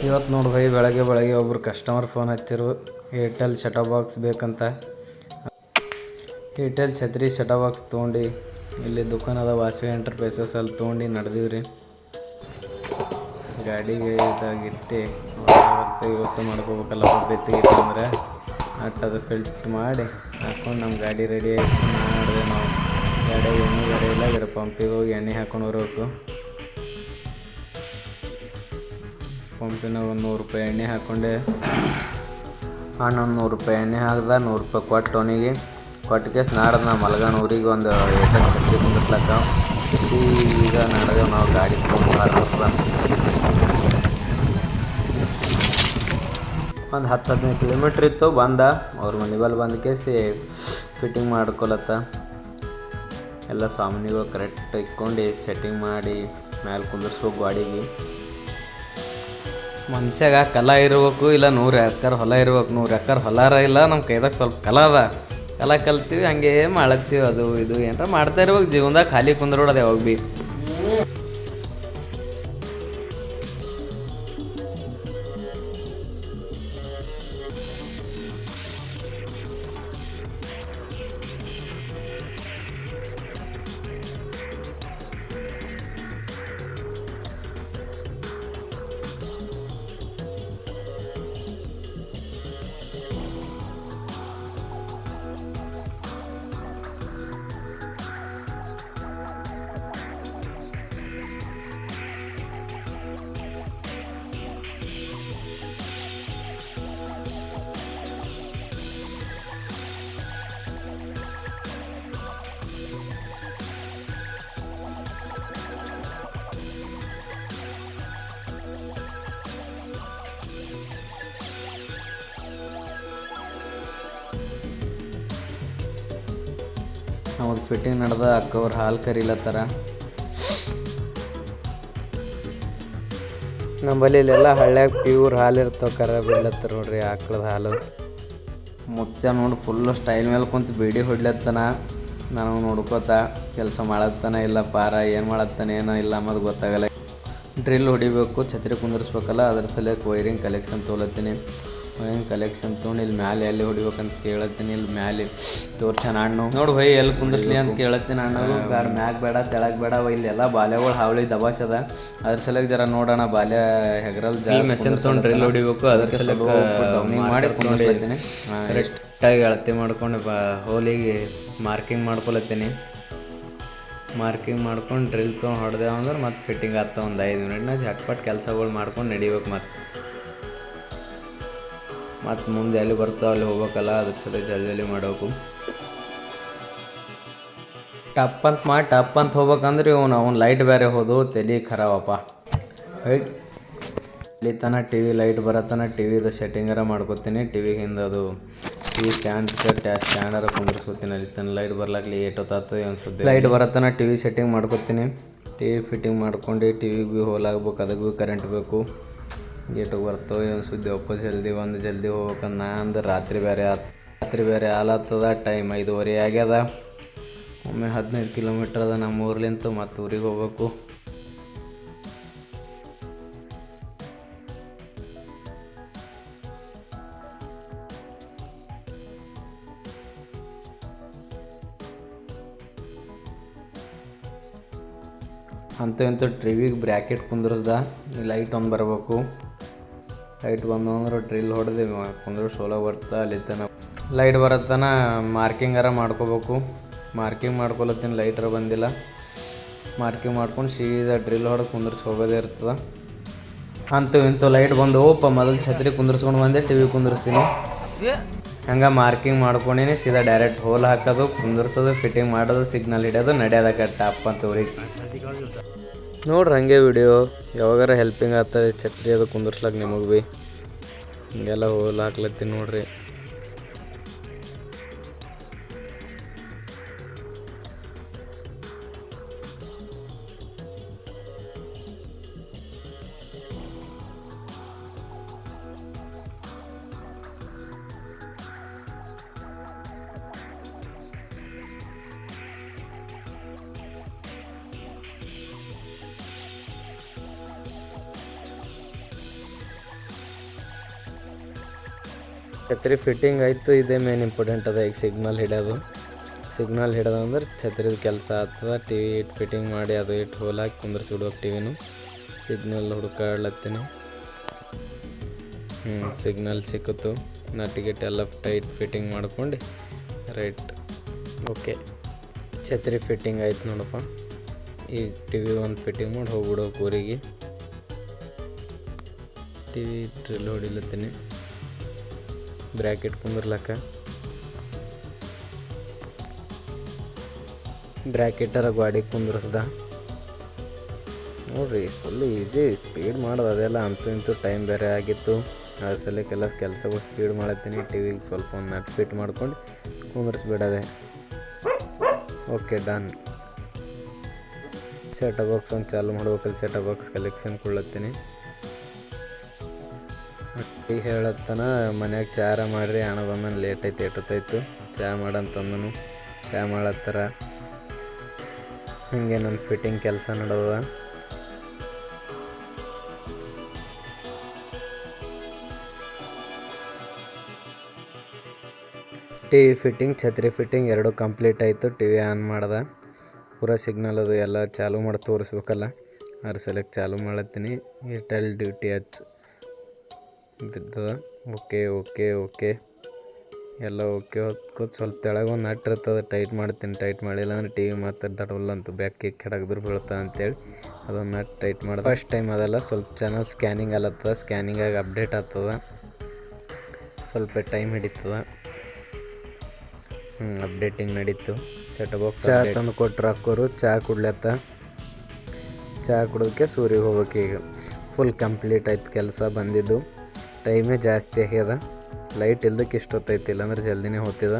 ಇವತ್ತು ನೋಡಿ ಭೈ, ಬೆಳಗ್ಗೆ ಬೆಳಗ್ಗೆ ಒಬ್ರು ಕಸ್ಟಮರ್ ಫೋನ್ ಹಚ್ಚಿರು. ಏರ್ಟೆಲ್ ಶಟಾ ಬಾಕ್ಸ್ ಬೇಕಂತ. ಏರ್ಟೆಲ್ ಛತ್ರಿ ಶಟಾ ಬಾಕ್ಸ್ ತೊಗೊಂಡು, ಇಲ್ಲಿ ದುಕಾನದ ವಾಸವಿ ಎಂಟರ್ಪ್ರೈಸಸ್ ಅಲ್ಲಿ ತೊಗೊಂಡು ನಡೆದಿವ್ರಿ ಗಾಡಿಗೆ ಇದಾಗಿಟ್ಟು, ವ್ಯವಸ್ಥೆ ವ್ಯವಸ್ಥೆ ಮಾಡ್ಕೋಬೇಕಲ್ಲ ಬೆತ್ತಿಗಿತ್ತು ಅಟ್ ಅದು ಫಿಲ್ಟ್ ಮಾಡಿ ಹಾಕ್ಕೊಂಡು ನಮ್ಮ ಗಾಡಿ ರೆಡಿ ಆಯಿತು. ಮಾಡಿದೆ ನಾವು ಗಾಡಿಯಾಗ ಎಣ್ಣೆ ಗಾಡಿ ಇಲ್ಲ ಬೇರೆ ಪಂಪಿಗೆ ಹೋಗಿ ಎಣ್ಣೆ ಹಾಕ್ಕೊಂಡು ಬರಬೇಕು ಪಂಪಿನಾಗ ಒಂದು ನೂರು ರೂಪಾಯಿ ಎಣ್ಣೆ ಹಾಕ್ಕೊಂಡೆ ಹಣ್ಣೊಂದು ನೂರು ರೂಪಾಯಿ ಎಣ್ಣೆ ಹಾಕ್ದ, ನೂರು ರೂಪಾಯಿ ಕೊಟ್ಟು ಅವನಿಗೆ. ಕೊಟ್ಟಿಗೆ ನಾಡ್ದು ನಾ ಮಲ್ಗನ ಊರಿಗೆ ಒಂದು ಏಟನ್ ಕುಂದಿರ್ಲಕ್ಕ. ಈಗ ನಡೆದೇವು ನಾವು ಗಾಡಿ ತೊಗೊಂಡು ಒಂದು ಹತ್ತು ಹದಿನೈದು ಕಿಲೋಮೀಟ್ರ್ ಇತ್ತು, ಬಂದ. ಅವ್ರ ಮನೆ ಬಲ್ಲಿ ಬಂದ ಕೇಸಿ ಫಿಟ್ಟಿಂಗ್ ಮಾಡ್ಕೊಳತ್ತ ಎಲ್ಲ ಸಾಮಾನುಗಳು ಕರೆಕ್ಟ್ ಇಟ್ಕೊಂಡು ಸೆಟ್ಟಿಂಗ್ ಮಾಡಿ, ಮ್ಯಾಲೆ ಕುಂದಿರ್ಸ್ಬೇಕು ಗಾಡಿಗೆ. ಮನ್ಷ್ಯಾಗ ಕಲ ಇರ್ಬೇಕು ಇಲ್ಲ ನೂರು ಎಕರೆ ಹೊಲ ಇರ್ಬೇಕು, ನೂರು ಎಕರೆ ಹೊಲಾರ ಇಲ್ಲ ನಮ್ಮ ಕೈದಾಗ ಸ್ವಲ್ಪ ಕಲ ಅದ. ಕಲ ಕಲ್ತೀವಿ, ಹಂಗೆ ಮಾಡತ್ತೀವಿ ಅದು, ಇದು ಏನಾರ ಮಾಡ್ತಾ ಇರ್ಬೇಕು. ಜೀವನದಾಗ ಖಾಲಿ ಕುಂದ್ರೋಡೋದು ಯಾವಾಗ ಭೀ. ನಮ್ಮದು ಫಿಟ್ಟಿಂಗ್ ನಡೆದ ಅಕ್ಕವ್ರು ಹಾಲು ಕರೀಲತ್ತಾರ. ನಮ್ಮಲ್ಲಿ ಇಲ್ಲೆಲ್ಲ ಹಳ್ಳ್ಯಾಗ ಪ್ಯೂರ್ ಹಾಲು ಇರ್ತಾವೆ ಕರ ಬಿಡ್ಲತ್ತಾರ ನೋಡ್ರಿ ಆಕಳದ ಹಾಲು. ಮುತ್ಯ ನೋಡಿ ಫುಲ್ ಸ್ಟೈಲ್ ಮೇಲೆ ಕುಂತು ಬೇಡಿ ಹೊಡ್ಲತ್ತನ. ನಾನು ನೋಡ್ಕೋತ ಕೆಲಸ ಮಾಡತ್ತಾನ ಇಲ್ಲ ಪಾರ ಏನು ಮಾಡತ್ತಾನೆ ಏನೋ ಇಲ್ಲ ಅನ್ನೋದು ಗೊತ್ತಾಗಲ್ಲ. ಡ್ರಿಲ್ ಹೊಡಿಬೇಕು ಛತ್ರಿ ಕುಂದಿರ್ಸ್ಬೇಕಲ್ಲ ಅದ್ರ ಸಲಕ್ಕೆ ವೈರಿಂಗ್ ಕಲೆಕ್ಷನ್ ತೊಗೊಳತ್ತೀನಿ ಏನು ಕಲೆಕ್ಷನ್ ತೊಗೊಂಡು ಇಲ್ಲಿ ಮ್ಯಾಲೆ ಎಲ್ಲಿ ಹೊಡಿಬೇಕಂತ ಕೇಳತ್ತೀನಿ ಇಲ್ಲಿ ಮ್ಯಾಲೆ ತೋರ್ಸಣ ಅಣ್ಣು. ನೋಡಿ ಭಯ್ ಎಲ್ಲಿ ಕುಂದಿರ್ಲಿ ಅಂತ ಕೇಳತ್ತೀನಿ ಅಣ್ಣಗೂ. ಬೇಡ ಮ್ಯಾಗ ಬೇಡ ತೆಳಗೆ ಬೇಡ ಇಲ್ಲಿ ಎಲ್ಲ ಬಾಲ್ಯಗಳು ಹಾವಳಿ ದಬಾಸದ ಅದ್ರ ಸಲಕ್ಕೆ ಜರ ನೋಡೋಣ ಬಾಲ್ಯ ಹೆಗರಲ್ ಜಾ ಮೆಷಿನ್ ತೊಗೊಂಡು ಡ್ರಿಲ್ ಹೊಡಿಬೇಕು ಅದ್ರ ಸಲಕ್ಕೆ ಮಾಡಿ ಕುಂದಿರ್ತೀನಿ ಕರೆಕ್ಟಾಗಿ ಅಳತೆ ಮಾಡ್ಕೊಂಡು ಬಾ ಹೋಲಿಗೆ ಮಾರ್ಕಿಂಗ್ ಮಾಡ್ಕೊಳತ್ತೀನಿ. ಮಾರ್ಕಿಂಗ್ ಮಾಡ್ಕೊಂಡು ಡ್ರಿಲ್ ತೊಗೊಂಡು ಹೊಡೆದೇವು ಅಂದ್ರೆ ಮತ್ತೆ ಫಿಟ್ಟಿಂಗ್ ಆಗ್ತಾವ ಒಂದು ಐದು ಮಿನಿಟ್ನ ಝಟ್ಪಟ್ ಕೆಲಸಗಳು ಮಾಡ್ಕೊಂಡು ನಡಿಬೇಕು ಮತ್ತೆ. ಮತ್ತು ಮುಂದೆ ಎಲ್ಲಿ ಬರ್ತಾವ ಅಲ್ಲಿ ಹೋಗ್ಬೇಕಲ್ಲ ಅದ್ರ ಸಲ ಜಲ್ದಿ ಜಲ್ದಿ ಮಾಡಬೇಕು ಟಪ್ ಅಂತ ಮಾಡಿ ಟಪ್ ಅಂತ ಹೋಗ್ಬೇಕಂದ್ರೆ ಇವನು ಅವ್ನು ಲೈಟ್ ಬೇರೆ ಹೋದು ತಲೆ ಖರಾಬಪ್ಪ. ಅಲ್ಲಿ ಇಲ್ಲಿ ತನ ಟಿ ವಿ ಲೈಟ್ ಬರತ್ತನ ಟಿ ವಿದು ಸೆಟ್ಟಿಂಗರ ಮಾಡ್ಕೊತೀನಿ. ಟಿ ವಿ ಹಿಂದೆ ಅದು ಟಿ ವಿ ಸ್ಟ್ಯಾಂಡ್ ಟ್ಯಾ ಸ್ಟ್ಯಾಂಡರ ಕುಂದಿರ್ಸ್ಕೊತೀನಿ. ಅಲ್ಲಿ ತನ ಲೈಟ್ ಬರ್ಲಾಕ್ಲಿ ಏಟ್ ಹೊತ್ತಾತು ಅನ್ಸುತ್ತೆ ಲೈಟ್ ಬರತನ ಟಿ ವಿ ಸೆಟ್ಟಿಂಗ್ ಮಾಡ್ಕೊತೀನಿ. ಟಿ ವಿ ಫಿಟ್ಟಿಂಗ್ ಮಾಡ್ಕೊಂಡು ಟಿ ವಿಗೆ ಭೀ ಹೋಲಾಗ್ಬೇಕು ಅದಕ್ಕೆ ಭೀ ಕರೆಂಟ್ ಬೇಕು. ಗೇಟಿಗೆ ಬರ್ತವೆ. ಏನು ಸುದ್ದಿ? ವಾಪಸ್ ಜಲ್ದಿ ಒಂದು ಜಲ್ದಿ ಹೋಗ್ಬೇಕಂದ್ ನಾ ಅಂದ್ರೆ ರಾತ್ರಿ ಬೇರೆ ರಾತ್ರಿ ಬೇರೆ ಆಲತ್ತದ ಟೈಮ್ ಐದುವರೆ ಆಗ್ಯದ. ಒಮ್ಮೆ ಹದಿನೈದು ಕಿಲೋಮೀಟ್ರ್ ಅದ ನಮ್ಮ ಊರ್ಲಿಂತ ಮತ್ತು ಊರಿಗೆ ಹೋಗ್ಬೇಕು. ಅಂತ ಇಂಥ ಟ್ರಿವಿಗೆ ಬ್ರ್ಯಾಕೆಟ್ ಕುಂದ್ರಸ್ದ ಲೈಟ್ ಒಂದು ಬರಬೇಕು. ಲೈಟ್ ಬಂದು ಅಂದ್ರೆ ಡ್ರಿಲ್ ಹೊಡೆದು ಕುಂದ್ರ ಸೋಲ ಬರ್ತಾ ಅಲ್ಲಿ ತನ ಲೈಟ್ ಬರತ್ತನ ಮಾರ್ಕಿಂಗರ ಮಾಡ್ಕೋಬೇಕು. ಮಾರ್ಕಿಂಗ್ ಮಾಡ್ಕೊಳತ್ತೀನಿ ಲೈಟರ ಬಂದಿಲ್ಲ. ಮಾರ್ಕಿಂಗ್ ಮಾಡ್ಕೊಂಡು ಸೀದಾ ಡ್ರಿಲ್ ಹೊಡೆದು ಕುಂದ್ರಿಸಿ ಹೋಗೋದೇ ಇರ್ತದೆ. ಅಂತೂ ಇಂಥವು ಲೈಟ್ ಬಂದು ಓಪ, ಮೊದಲು ಛತ್ರಿ ಕುಂದ್ರಿಸ್ಕೊಂಡು ಬಂದೆ ಟಿ ವಿ ಕುಂದ್ರಿಸ್ತೀನಿ. ಹಂಗೆ ಮಾರ್ಕಿಂಗ್ ಮಾಡ್ಕೊಂಡಿನಿ, ಸೀದಾ ಡೈರೆಕ್ಟ್ ಹೋಲ್ ಹಾಕೋದು, ಕುಂದಿರ್ಸೋದು ಫಿಟ್ಟಿಂಗ್ ಮಾಡೋದು ಸಿಗ್ನಲ್ ಹಿಡಿಯೋದು, ನಡೆಯೋದಕ್ಕೆ ಟಪ್ ಅಂತ ಊರಿಗೆ. ನೋಡ್ರಿ ಹಂಗೆ ವಿಡಿಯೋ ಯಾವಾಗಾರ ಹೆಲ್ಪಿಂಗ್ ಆಗ್ತಾರೆ ಛತ್ರಿ ಅದು ಕುಂದಿರ್ಸ್ಲಕ್ಕೆ ನಿಮಗೆ ಭೀ ಹಿಂಗೆಲ್ಲ ಹೋಲ್ ಹಾಕ್ಲತ್ತೀನಿ ನೋಡ್ರಿ. ಛತ್ರಿ ಫಿಟ್ಟಿಂಗ್ ಆಯಿತು. ಇದೇ ಮೇನ್ ಇಂಪಾರ್ಟೆಂಟ್ ಅದ. ಈಗ ಸಿಗ್ನಲ್ ಹಿಡಿಯೋದು. ಸಿಗ್ನಲ್ ಹಿಡಿದು ಅಂದ್ರೆ ಛತ್ರಿದ ಕೆಲಸ ಆಗ್ತದ. ಟಿ ವಿ ಇಟ್ಟು ಫಿಟ್ಟಿಂಗ್ ಮಾಡಿ ಅದು ಇಟ್ಟು ಹೋಲಾಕಿ ಕುಂದ್ರಿಸ್ಬಿಡ್ಬೇಕು ಟಿ ವಿನು ಸಿಗ್ನಲ್ ಹುಡುಕಾಡ್ಲತ್ತೀನಿ. ಹ್ಞೂ ಸಿಗ್ನಲ್ ಸಿಕ್ಕಿತು. ಗಿಟ್ ಎಲ್ಲ ಟೈಟ್ ಫಿಟ್ಟಿಂಗ್ ಮಾಡ್ಕೊಂಡು. ರೈಟ್ ಓಕೆ ಛತ್ರಿ ಫಿಟ್ಟಿಂಗ್ ಆಯ್ತು ನೋಡಪ್ಪ. ಈಗ ಟಿ ವಿ ಒಂದು ಫಿಟ್ಟಿಂಗ್ ಮಾಡಿ ಹೋಗ್ಬಿಡೋ ಊರಿಗೆ. ಟಿ ವಿ ಡ್ರಿಲ್ ಹೊಡಿಲತ್ತೀನಿ. ಬ್ರ್ಯಾಕೆಟ್ ಕುಂದಿರ್ಲಕ್ಕ. ಬ್ರ್ಯಾಕೆಟರ ಗಾಡಿ ಕುಂದ್ರಸ್ದ. ನೋಡ್ರಿ ಫುಲ್ ಈಸಿ ಸ್ಪೀಡ್ ಮಾಡೋದು ಅದೆಲ್ಲ. ಅಂತೂ ಇಂತೂ ಟೈಮ್ ಬೇರೆ ಆಗಿತ್ತು. ಅದ್ರ ಸಲಕ್ಕೆಲ್ಲ ಕೆಲಸಗಳು ಸ್ಪೀಡ್ ಮಾಡತ್ತೀನಿ. ಟಿ ವಿಗೆ ಸ್ವಲ್ಪ ಒಂದು ನಟ್ ಫಿಟ್ ಮಾಡ್ಕೊಂಡು ಕುಂದ್ರಿಸ್ಬಿಡೋದೆ. ಓಕೆ ಡನ್ ಸೆಟ್ ಬಾಕ್ಸ್ ಒಂದು ಚಾಲು ಮಾಡ್ಬೇಕಲ್ಲಿ. ಸೆಟ್ ಬಾಕ್ಸ್ ಕಲೆಕ್ಷನ್ ಕೊಡ್ಲತ್ತೀನಿ. ಹೇಳತ್ತನ, ಮನ್ಯಾಗ ಚಾರ ಮಾಡ್ರಿ ಹಣ ಬಂದನು ಲೇಟ್ ಐತಿ ಎಟ್ಟೊತ್ತಾಯ್ತು ಚಾ ಮಾಡಂತಂದನು. ಚಾ ಮಾಡತ್ತಾರ. ಹೀಗೆ ನನ್ನ ಫಿಟ್ಟಿಂಗ್ ಕೆಲಸ ನಡೆದ ಟಿ ವಿ ಫಿಟ್ಟಿಂಗ್ ಛತ್ರಿ ಫಿಟ್ಟಿಂಗ್ ಎರಡು ಕಂಪ್ಲೀಟ್ ಆಯಿತು, ಟಿ ವಿ ಆನ್ ಮಾಡ್ದೆ. ಪೂರ ಸಿಗ್ನಲ್ ಅದು ಎಲ್ಲ ಚಾಲು ಮಾಡಿ ತೋರಿಸ್ಬೇಕಲ್ಲ. ಅದ್ರ ಸಲಕ್ಕೆ ಚಾಲು ಮಾಡತ್ತೀನಿ ಏರ್ಟೆಲ್ ಡ್ಯೂಟಿ ಹಚ್. ಇರ್ತದ ಓಕೆ ಓಕೆ ಓಕೆ. ಎಲ್ಲ ಓಕೆ. ಹೊತ್ಕೋತ ಸ್ವಲ್ಪ ತೆಳಗೆ ಒಂದು ನಟ್ ಇರ್ತದೆ. ಟೈಟ್ ಮಾಡ್ತೀನಿ ಟೈಟ್ ಮಾಡಿಲ್ಲ ಅಂದ್ರೆ ಟಿ ವಿ ಮಾತ್ರ ದಡವಲ್ಲ ಅಂತ ಬ್ಯಾಕ್ ಕೆಡಗಿದ್ರು ಬೀಳ್ತಾ ಅಂತೇಳಿ ಅದೊಂದು ನಟ್ ಟೈಟ್ ಮಾಡಿದೆ. ಫಸ್ಟ್ ಟೈಮ್ ಅದೆಲ್ಲ ಸ್ವಲ್ಪ ಚೆನ್ನಾಗಿ ಸ್ಕ್ಯಾನಿಂಗ್ ಅಲ್ಲತ್ತದ ಸ್ಕ್ಯಾನಿಂಗಾಗಿ ಅಪ್ಡೇಟ್ ಆಗ್ತದ. ಸ್ವಲ್ಪ ಟೈಮ್ ಹಿಡಿತದ. ಹ್ಞೂ ಅಪ್ಡೇಟಿಂಗ್ ನಡೀತು. ಸೆಟ್ ಬಾಕ್ಸ್ ಚಹಾ ತಂದು ಕೊಟ್ಟರು ಹಾಕೋರು ಚಹಾ ಕುಡ್ಲತ್ತ. ಚಹಾ ಕುಡೋದಕ್ಕೆ ಸೂರಿಗೆ ಹೋಗ್ಬೇಕು ಈಗ. ಫುಲ್ ಕಂಪ್ಲೀಟ್ ಆಯ್ತು ಕೆಲಸ ಬಂದಿದ್ದು. ಟೈಮೇ ಜಾಸ್ತಿ ಆಗ್ಯದ. ಲೈಟ್ ಇಲ್ದಕ್ಕೆ ಇಷ್ಟೊತ್ತೈತಿ ಇಲ್ಲಾಂದ್ರೆ ಜಲ್ದಿನೇ ಹೋಗ್ತಿದ.